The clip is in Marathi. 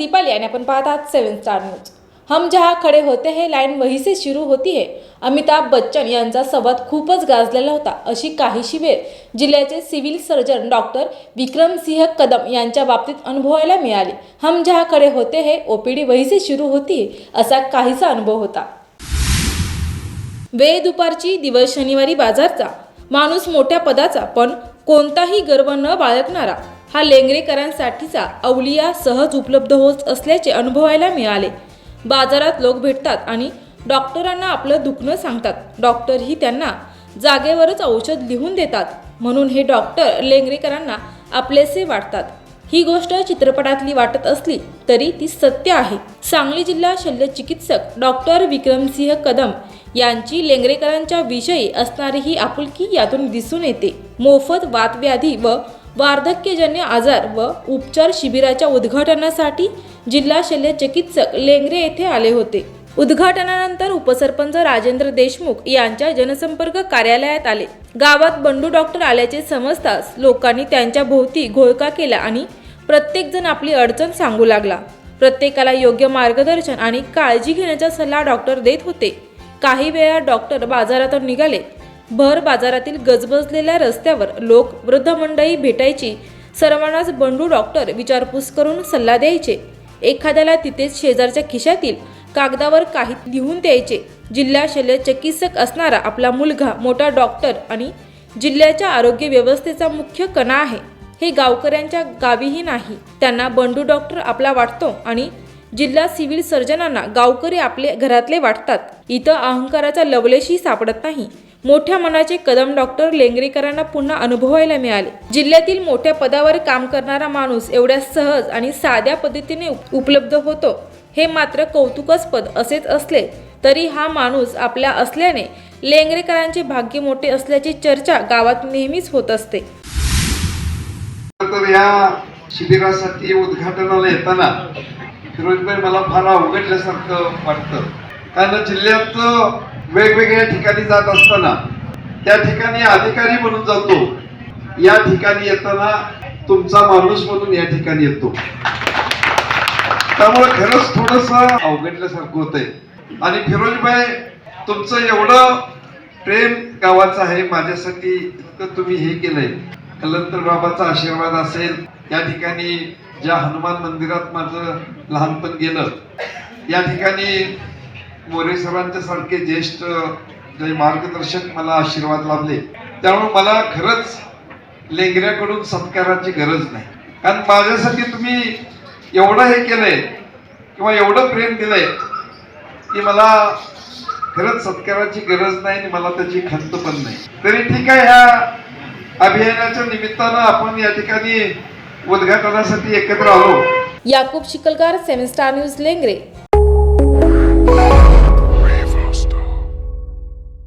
दीपाली आणि आपण पाहत आहात सेवन स्टार न्यूज. हम जहा खडे होते हे लाईन वही से सुरू होती है. अमिताभ बच्चन यांचा संवाद खूपच गाजलेला होता अशी काहीशी वेळ जिल्ह्याचे civil surgeon doctor Vikramsinh Kadam यांच्या बाबतीत अनुभवायला मिळाली. हम जहा खडे होते हैं ओपीडी वही से सुरू होती असा काहीसा अनुभव होता. वेळ दुपारची दिवस शनिवारी बाजारचा. माणूस मोठ्या पदाचा पण कोणताही गर्व न बाळगणारा. हा लेंगरेकरांसाठीचा अवलिया सहज उपलब्ध होत असल्याचे अनुभवायला मिळाले. बाजारात लोक भेटतात आणि डॉक्टरांना आपलं दुखणं सांगतात. डॉक्टरही त्यांना जागेवरच औषध लिहून देतात. म्हणून हे डॉक्टर लेंगरेकरांना आपलेसे वाटतात. ही गोष्ट चित्रपटातली वाटत असली तरी ती सत्य आहे. सांगली जिल्हा शल्य चिकित्सक डॉक्टर विक्रमसिंह कदम यांची लेंगरेकरांच्या विषयी असणारी ही आपुलकी यातून दिसून येते. मोफत वातव्याधी व वार्धक्यजन्य आजार व उपचार शिबिराच्या उद्घाटनासाठी जिल्हा शल्य चिकित्सक लेंगरे येथे आले होते. उद्घाटनानंतर उपसरपंच राजेंद्र देशमुख यांच्या जनसंपर्क कार्यालयात आले. गावात बंडू डॉक्टर आल्याचे समजताच लोकांनी त्यांच्या भोवती घोळका केला आणि प्रत्येकजण आपली अडचण सांगू लागला. प्रत्येकाला योग्य मार्गदर्शन आणि काळजी घेण्याचा सल्ला डॉक्टर देत होते. काही वेळा डॉक्टर बाजारातून निघाले भर बाजारातील गजबजलेल्या रस्त्यावर लोक वृद्ध मंडळी भेटायची. सर्वांनाच बंडू डॉक्टर विचारपूस करून सल्ला द्यायचे. एखाद्याला तिथेच शेजारच्या खिशातील कागदावर काही लिहून द्यायचे. जिल्हा शल्य चिकित्सक असणारा आपला मुलगा मोठा डॉक्टर आणि जिल्ह्याच्या आरोग्य व्यवस्थेचा मुख्य कणा आहे. हे गावकऱ्यांच्या गावीही नाही. त्यांना बंडू डॉक्टर आपला वाटतो आणि जिल्हा सिव्हिल सर्जनांना गावकरी आपले घरातले वाटतात. इथं अहंकाराचा लवलेशही सापडत नाही. मोठ्या मनाचे कदम डॉक्टर लेंगरेकरांना पुन्हा अनुभवायला मिळाले. जिल्ह्यातील मोठ्या पदावर काम करणारा माणूस एवढ्या सहज आणि साध्या पद्धतीने उपलब्ध होतो. हे मात्र कौतुकास्पद असेच असले तरी हा माणूस आपल्या असल्याने लेंगरेकरांचे भाग्य मोठे असल्याची चर्चा गावात नेहमीच होत असते. तर या शिबिरासाठी उद्घाटनाला येताना फिरोजभाई मला फार अवघडल्यासारखं वाटतं. कारण जिल्ह्यात वेगवेगळ्या ठिकाणी जात असताना त्या ठिकाणी अधिकारी म्हणून जातो. या ठिकाणी येताना तुमचा माणूस म्हणून या ठिकाणी येतो. त्यामुळे खरंच थोडस अवघडल्यासारखं होतंय. आणि फिरोजभाई तुमचं एवढं प्रेम गावाचं आहे माझ्यासाठी इतकं तुम्ही हे केलंय. कलंतर बाबाचा आशीर्वाद असेल या ठिकाणी ज्या हनुमान मंदिरात माझं लहानपण गेलं या ठिकाणी मोरे सरांच्या सारखे ज्येष्ठ जे मार्गदर्शक मला आशीर्वाद लाभले. त्यामुळे मला खरंच लेंगऱ्याकडून सत्काराची गरज नाही. कारण माझ्यासाठी तुम्ही एवढं हे केलंय किंवा एवढं प्रेम दिलंय की मला खरंच सत्काराची गरज नाही आणि मला त्याची खंत पण नाही. तरी ठीक आहे ह्या अभियानाच्या निमित्तानं आपण या ठिकाणी उद्घाटनासाठी एकत्र आलो. Yakub Shikalgar seven star news Lengre.